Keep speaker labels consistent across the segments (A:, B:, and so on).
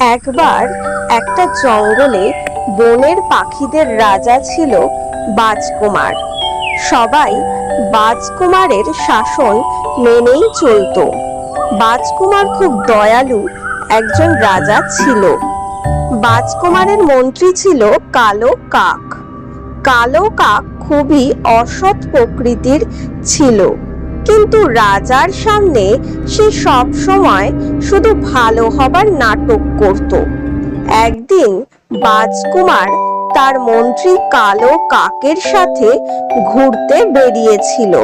A: একবার একটা জঙ্গলে বনের পাখিদের রাজা ছিল বাজকুমার। সবাই বাজকুমারের শাসন মেনেই চলতো। বাজকুমার খুব দয়ালু একজন রাজা ছিল। বাজকুমারের মন্ত্রী ছিল কালো কাক। কালো কাক খুবই অসৎ প্রকৃতির ছিল। কিন্তু রাজার সামনে সে সব সময় শুধু ভালো হবার নাটক করত। একদিন বাজকুমার তার মন্ত্রী কালো কাকের সাথে ঘুরতে বেরিয়েছিল।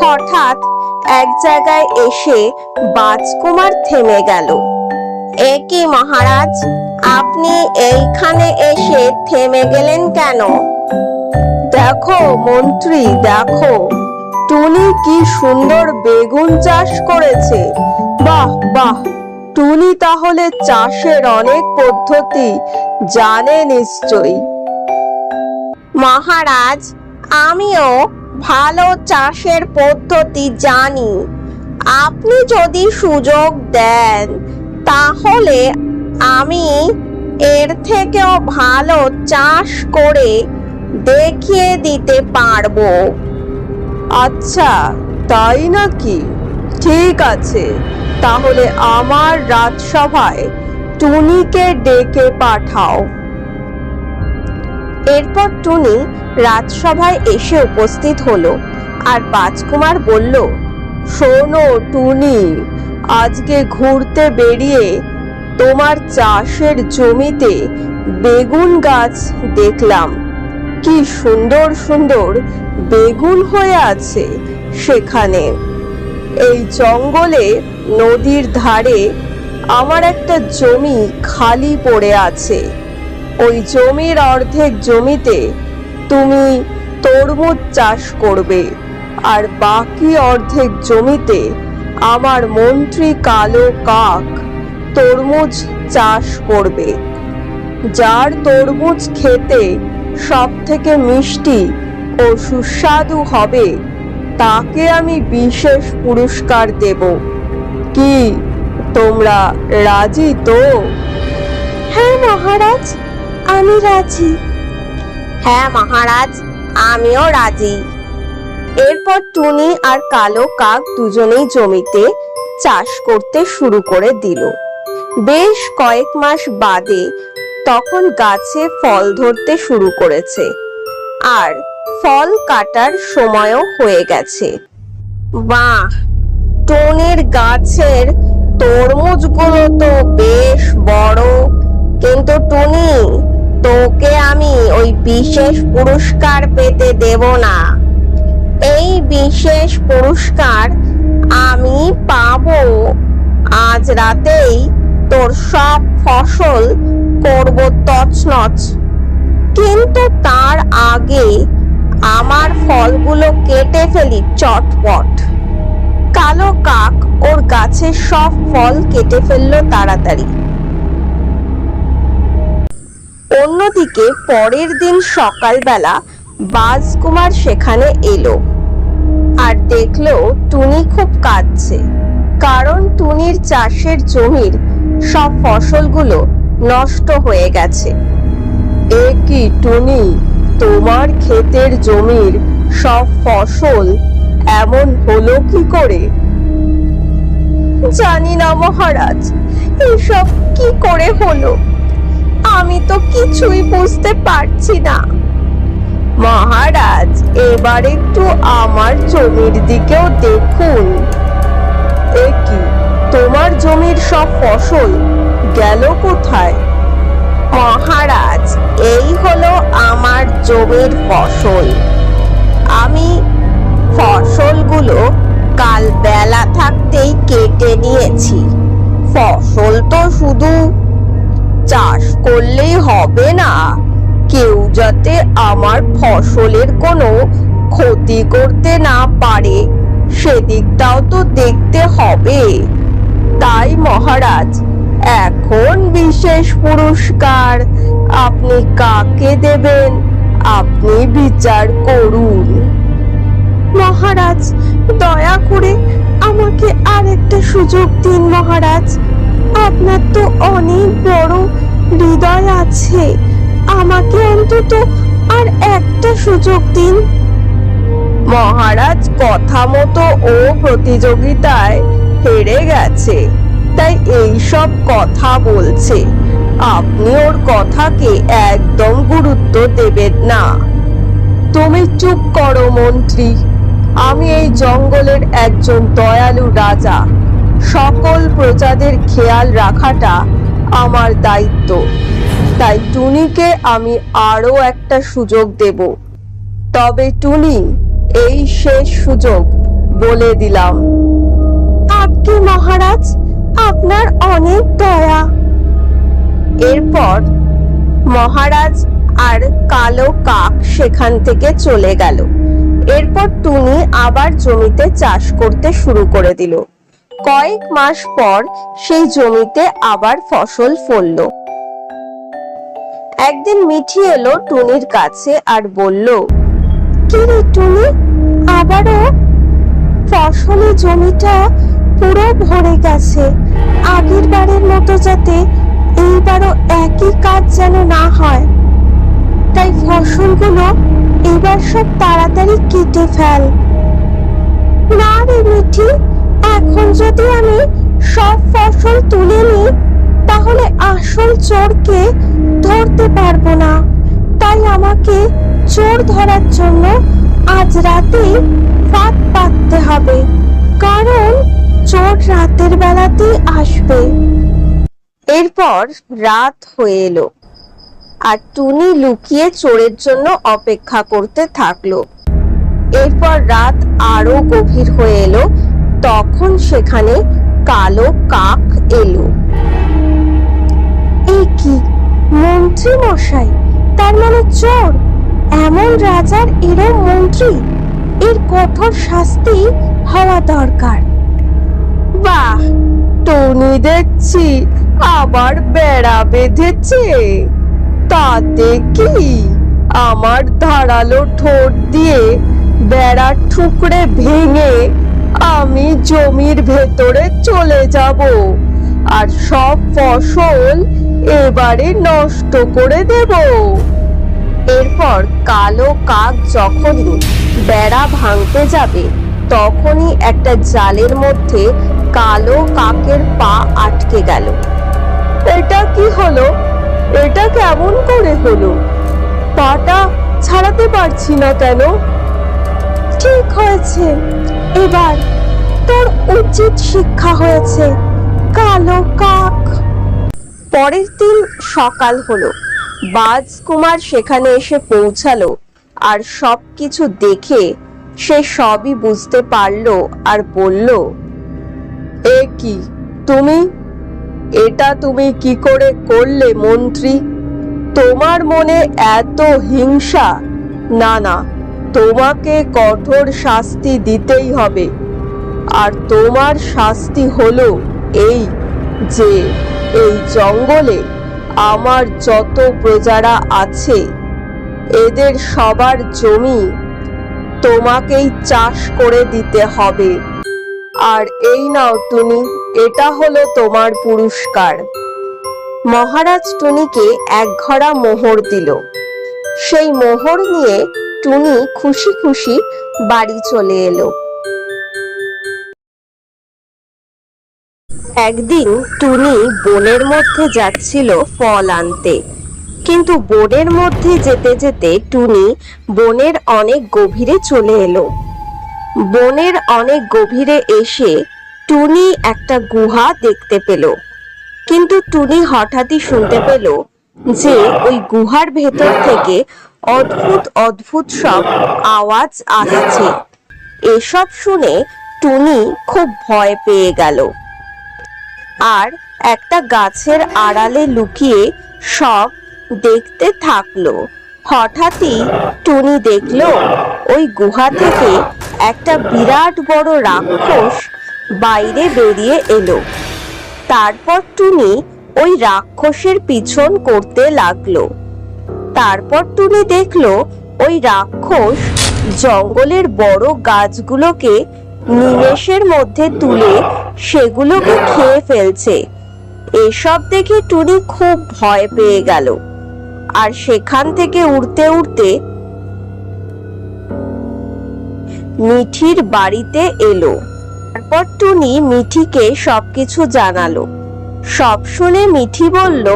A: হঠাৎ এক জায়গায় এসে বাজকুমার থেমে গেল। এ কি মহারাজ, আপনি এইখানে এসে থেমে গেলেন কেন? দেখো মন্ত্রী, দেখো। টুনি কি সুন্দর বেগুন চাষ করেছে? বাহ বাহ। টুনি তাহলে চাষের অনেক পদ্ধতি, জানে নিশ্চয়ই। মহারাজ, আমিও ভালো চাষের পদ্ধতি জানি। আপনি যদি সুযোগ দেন, তাহলে আমি এর থেকেও ভালো চাষ করে দেখিয়ে দিতে পারব। আচ্ছা তাই নাকি? ঠিক আছে, তাহলে আমার রাজসভায় টুনিকে ডেকে পাঠাও। এরপর টুনি রাজসভায় এসে উপস্থিত হলো আর বাজকুমার বলল, শোনো টুনি, আজকে ঘুরতে বেরিয়ে তোমার চাষের জমিতে বেগুন গাছ দেখলাম। কি সুন্দর সুন্দর বেগুন হয়ে আছে সেখানে। এই জঙ্গলে নদীর ধারে আমার একটা জমি খালি পড়ে আছে। ওই জমির অর্ধেক জমিতে তুমি তরমুজ চাষ করবে আর বাকি অর্ধেক জমিতে আমার মন্ত্রী কালো কাক তরমুজ চাষ করবে। যার তরমুজ খেতে সব থেকে মিষ্টি ও সুস্বাদু হবে তাকে আমি বিশেষ পুরস্কার দেব। কি তোমরা রাজি তো? হ্যাঁ মহারাজ আমি রাজি। হ্যাঁ মহারাজ আমিও রাজি। এরপর টুনি আর কালো কাক দুজনেই জমিতে চাষ করতে শুরু করে দিল। বেশ কয়েক মাস বাদে তখন গাছে ফল ধরতে শুরু করেছে। আর ফল কাটার সময়ও হয়ে গেছে। বাহ! টনির গাছের তরমুজগুলো তো বেশ বড়। কিন্তু টুনি, তোকে আমি ওই বিশেষ পুরস্কার পেতে দেব না। এই বিশেষ পুরস্কার আমি পাবো। আজ রাতেই তোর সব ফসল করব তছনছ। কিন্তু তার আগে আমার ফলগুলো কেটে ফেলি চটপট। কালো কাক ওর গাছের সব ফল কেটে ফেলল তাড়াতাড়ি। অন্যদিকে পরের দিন সকালবেলা বাজকুমার সেখানে এলো আর দেখল টুনি খুব কাঁদছে, কারণ টুনির চাষের জমির সব ফসলগুলো নষ্ট হয়ে গেছে। এ কি টুনি? তোমার ক্ষেতের জমির সব ফসল এমন হলো কি করে? জানি না মহারাজ, এসব কি করে হলো? আমি তো কিছুই বুঝতে পারছি না। মহারাজ, এবার একটু আমার জমির দিকেও দেখুন। এ কি, তোমার জমির সব ফসল গেল কোথায়? মহারাজ, এই হলো আমার জমির ফসল। আমি ফসলগুলো কাল বেলা থাকতেই কেটে নিয়েছি। ফসল তো শুধু চাষ করলেই হবে না। কেউ যাতে আমার ফসলের কোনো ক্ষতি করতে না পারে, সেদিকটাও তো দেখতে হবে। তাই মহারাজ এখন বিশেষ পুরস্কার। আপনি কাকে দেবেন? আপনি বিচার করুন। মহারাজ, দয়া করে আমাকে আর একটা সুযোগ দিন মহারাজ। আপনার তো অনেক বড় হৃদয় আছে। আমাকে অন্তত আর একটা সুযোগ দিন। মহারাজ, কথা মতো ও প্রতিযোগিতায় হেরে গেছে। তাই এই সব কথা বলছে। আপনি ওর কথাকে একদম গুরুত্ব দেবেন না। তুমি চুপ করো, মন্ত্রী। আমি এই জঙ্গলের একজন দয়ালু রাজা। সকল প্রজাদের খেয়াল রাখাটা আমার দায়িত্ব। তাই টুনিকে আমি আরও একটা সুযোগ দেব। তবে টুনি, এই শেষ সুযোগ বলে দিলাম। আপনি মহারাজ আপনার অনেক দয়া। এরপর মহারাজ আর কালো কাক সেখান থেকে চলে গেল। এরপর টুনি আবার জমিতে চাষ করতে শুরু করে দিল। কয়েক মাস পর সেই জমিতে আবার ফসল ফলল। একদিন মিঠি এলো টুনির কাছে আর বলল কি রে টুনি, আবারও ফসলে জমিটা পুরো ভরে গেছে। আগের বারের মতো যাতে এইবারও একই কাজ যেন না হয়। তাই ফসলগুলো এবার সব তাড়াতাড়ি কেটে ফেল। না রে মিঠি, এখন যদি আমি সব ফসল তুলে নিই, তাহলে আসল চোরকে ধরতে পারব না। তাই আমাকে চোর ধরার জন্য আজ রাতেই ফাঁদ পাততে এরপর রাত হয়ে এলো আর টুনি লুকিয়ে চোরের জন্য অপেক্ষা করতে থাকল। এরপর রাত আরও গভীর হয়ে এলো, তখন সেখানে কালো কাক এলো। এই কি? মন্ত্রী মশাই, তার মানে চোর? এমন রাজার এরম মন্ত্রী? এর কঠোর শাস্তি হওয়া দরকার। বাহ! টনি দেখছি। আবার বেড়া বেঁধেছে। তাতে কি? আমার ধারালো ঠোঁট দিয়ে বেড়ার ঠুকরে ভেঙে আমি জমির ভেতরে চলে যাব। আর সব ফসল এবারে নষ্ট করে দেব। এরপর কালো কাক যখনই বেড়া ভাঙতে যাবে, তখনই একটা জালের মধ্যে কালো কাকের পা আটকে গেল। এটা কি হলো? এটা কেমন করে হলো? পাটা ছাড়াতে পারছি না কেন? ঠিক হয়েছে। এবার তোর উচিত শিক্ষা হয়েছে, কালো কাক। পরের দিন সকাল হলো। বাজ কুমার সেখানে এসে পৌঁছালো আর সবকিছু দেখে সে সবই বুঝতে পারল আর বলল, এ কি, তুমি এটা তুমি কি করে করলে, মন্ত্রী? তোমার মনে এত হিংসা? না না, তোমাকে কঠোর শাস্তি দিতেই হবে। আর তোমার শাস্তি হলো এই যে, এই জঙ্গলে আমার যত প্রজারা আছে, এদের সবার জমি তোমাকেই চাষ করে দিতে হবে। আর এই নাও টুনি এটা হলো তোমার পুরস্কার। মহারাজ টুনিকে এক ঘড়া মোহর দিল। সেই মোহর নিয়ে টুনি খুশি খুশি বাড়ি চলে এলো। একদিন টুনি বনের মধ্যে যাচ্ছিল ফল আনতে। কিন্তু বনের মধ্যে যেতে যেতে টুনি বনের অনেক গভীরে চলে এলো। বনের অনেক গভীরে এসে টুনি একটা গুহা দেখতে পেল। কিন্তু টুনি হঠাৎই শুনতে পেল যে ওই গুহার ভেতর থেকে অদ্ভুত অদ্ভুত সব আওয়াজ আসছে। এসব শুনে টুনি খুব ভয় পেয়ে গেল। আর একটা গাছের আড়ালে লুকিয়ে সব দেখতে থাকল। হঠাৎই টুনি দেখল ওই গুহা থেকে একটা বিরাট বড় রাক্ষস বাইরে বেরিয়ে এলো। তারপর টুনি ওই রাক্ষসের পিছন করতে লাগল। তারপর টুনি দেখল ওই রাক্ষস জঙ্গলের বড় গাছগুলোকে নিমেষের মধ্যে তুলে সেগুলোকে খেয়ে ফেলছে। এসব দেখে টুনি খুব ভয় পেয়ে গেল। আর সেখান থেকে উড়তে উড়তে মিঠির বাড়িতে এলো। তারপর টুনি মিঠিকে সবকিছু জানালো। সব শুনে মিঠি বলল,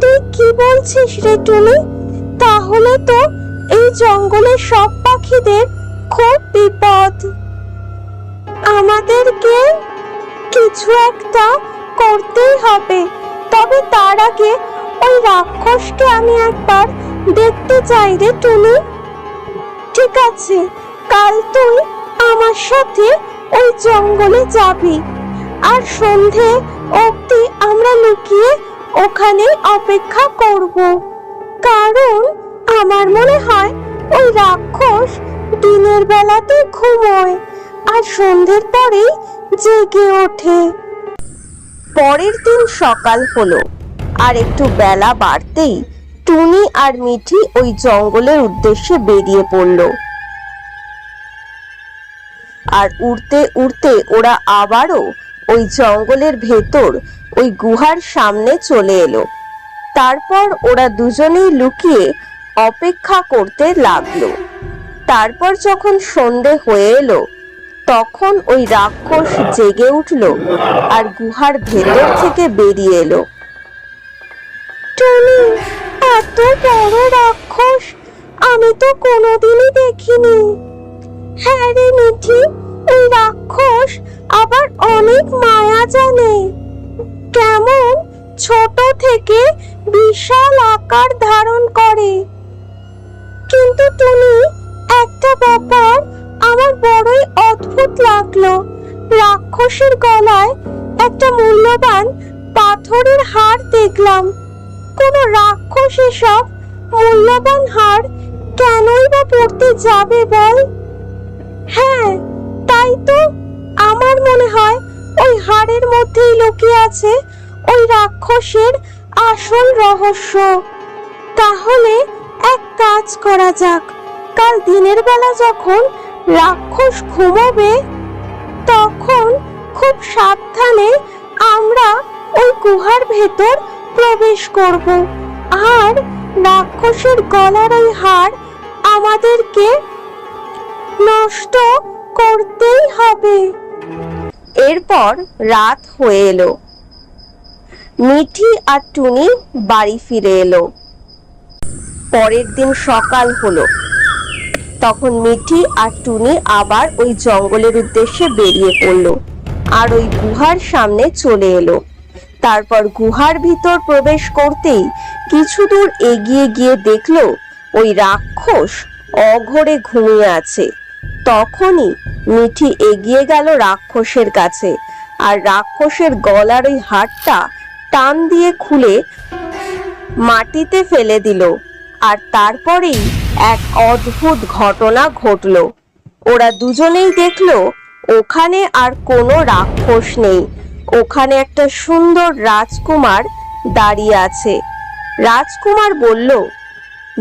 A: তুই কি বলছিস রে টুনি? তাহলে তো এই জঙ্গলের সব পাখিদের খুব বিপদ। আমাদেরকে কিছু একটা করতেই হবে। তবে তার আগে ওই রাক্ষসকে আমি একবার দেখতে চাই রে টুনি। ঠিক আছে, কাল তুই আমার সাথে ওই জঙ্গলে যাবি। আর সন্ধে অবধি আমরা লুকিয়ে ওখানে অপেক্ষা করব। কারণ আমার মনে হয় ওই রাক্ষস দিনের বেলাতে ঘুমোয় আর সন্ধ্যের পরেই জেগে ওঠে। পরের দিন সকাল হলো, আর একটু বেলা বাড়তেই টুনি আর মিঠি ওই জঙ্গলের উদ্দেশ্যে বেরিয়ে পড়ল। আর উড়তে উড়তে ওরা আবারও ওই জঙ্গলের ভেতর, ওই গুহার সামনে চলে এলো। তারপর ওরা দুজনেই লুকিয়ে অপেক্ষা করতে লাগল। তারপর যখন সন্ধে হয়ে এলো, তখন ওই রাক্ষস জেগে উঠল আর গুহার ভেতর থেকে বেরিয়ে এলো। টনি, এত বড় রাক্ষস, আমি তো কোনোদিনই দেখিনি। হ্যাঁ রে মিঠি রাক্ষস আবার অনেক মায়া জানে। কেমন ছোট থেকে বিশাল আকার ধারণ করে। কিন্তু তুমি একটা ব্যাপার আমার বড়ই অদ্ভুত লাগল। রাক্ষসের গলায় একটা মূল্যবান পাথরের হার দেখলাম। কোন রাক্ষস এসব মূল্যবান হার কেনই বা পড়তে যাবে বল? হ্যাঁ তাই তো আমার মনে হয় ওই হাড়ের মধ্যেই লুকিয়ে আছে ওই রাক্ষসের আসল রহস্য। তাহলে এক কাজ করা যাক। কাল দিনের বেলা যখন রাক্ষস ঘুমোবে, তখন খুব সাবধানে আমরা ওই গুহার ভেতর প্রবেশ করব। আর রাক্ষসের গলার ওই হাড় আমাদেরকে নষ্ট করতেই হবে। এরপর রাত হয়ে এলো। মিঠি আর টুনি বাড়ি ফিরে এলো। পরের দিন সকাল হলো। তখন মিঠি আর টুনি আবার ওই জঙ্গলের উদ্দেশ্যে বেরিয়ে পড়ল আর ওই গুহার সামনে চলে এলো। তারপর গুহার ভিতর প্রবেশ করতেই কিছু দূর এগিয়ে গিয়ে দেখল ওই রাক্ষস অঘরে ঘুমিয়ে আছে। তখনই মিঠি এগিয়ে গেল রাক্ষসের কাছে আর রাক্ষসের গলার ওই হাড়টা টান দিয়ে খুলে মাটিতে ফেলে দিল আর তারপরেই এক অদ্ভুত ঘটনা ঘটলো। ওরা দুজনেই দেখল ওখানে আর কোনো রাক্ষস নেই। ওখানে একটা সুন্দর রাজকুমার দাঁড়িয়ে আছে। রাজকুমার বলল,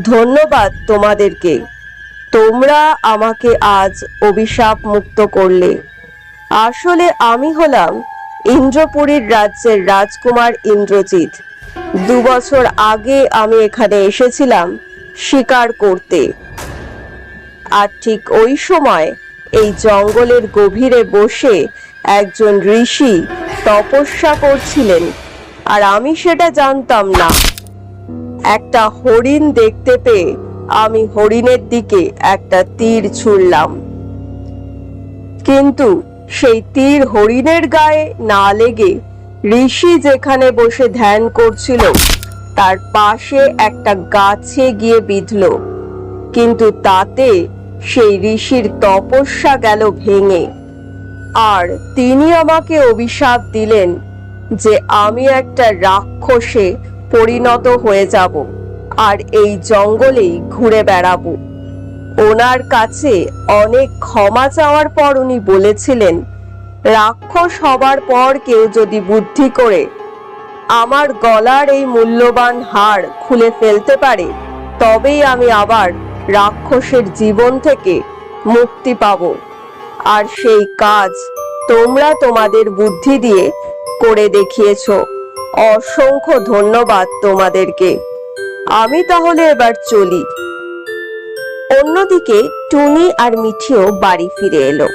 A: ধন্যবাদ তোমাদেরকে। তোমরা আমাকে আজ অভিশাপ মুক্ত করলে। আসলে আমি হলাম ইন্দ্রপুরীর রাজ্যের রাজকুমার ইন্দ্রজিৎ। দু বছর আগে আমি এখানে এসেছিলাম শিকার করতে। আর ঠিক ওই সময় এই জঙ্গলের গভীরে বসে একজন ঋষি তপস্যা করছিলেন, আর আমি সেটা জানতাম না। একটা হরিণ দেখতে পেয়ে আমি হরিণের দিকে একটা তীর ছুড়লাম। কিন্তু সেই তীর হরিণের গায়ে না লেগে ঋষি যেখানে বসে ধ্যান করছিল, তার পাশে একটা গাছে গিয়ে বিঁধল। কিন্তু তাতে সেই ঋষির তপস্যা গেল ভেঙে। আর তিনি আমাকে অভিশাপ দিলেন যে আমি একটা রাক্ষসে পরিণত হয়ে যাব। আর এই জঙ্গলেই ঘুরে বেড়াবো। ওনার কাছে অনেক ক্ষমা চাওয়ার পর উনি বলেছিলেন, রাক্ষস হবার পর কেউ যদি বুদ্ধি করে আমার গলার এই মূল্যবান হাড় খুলে ফেলতে পারে, তবেই আমি আবার রাক্ষসের জীবন থেকে মুক্তি পাব। আর সেই কাজ তোমরা তোমাদের বুদ্ধি দিয়ে করে দেখিয়েছো। অসংখ্য ধন্যবাদ তোমাদেরকে। আমি তাহলে এবার চলি। অন্যদিকে টুনি আর মিঠিও বাড়ি ফিরে এলো।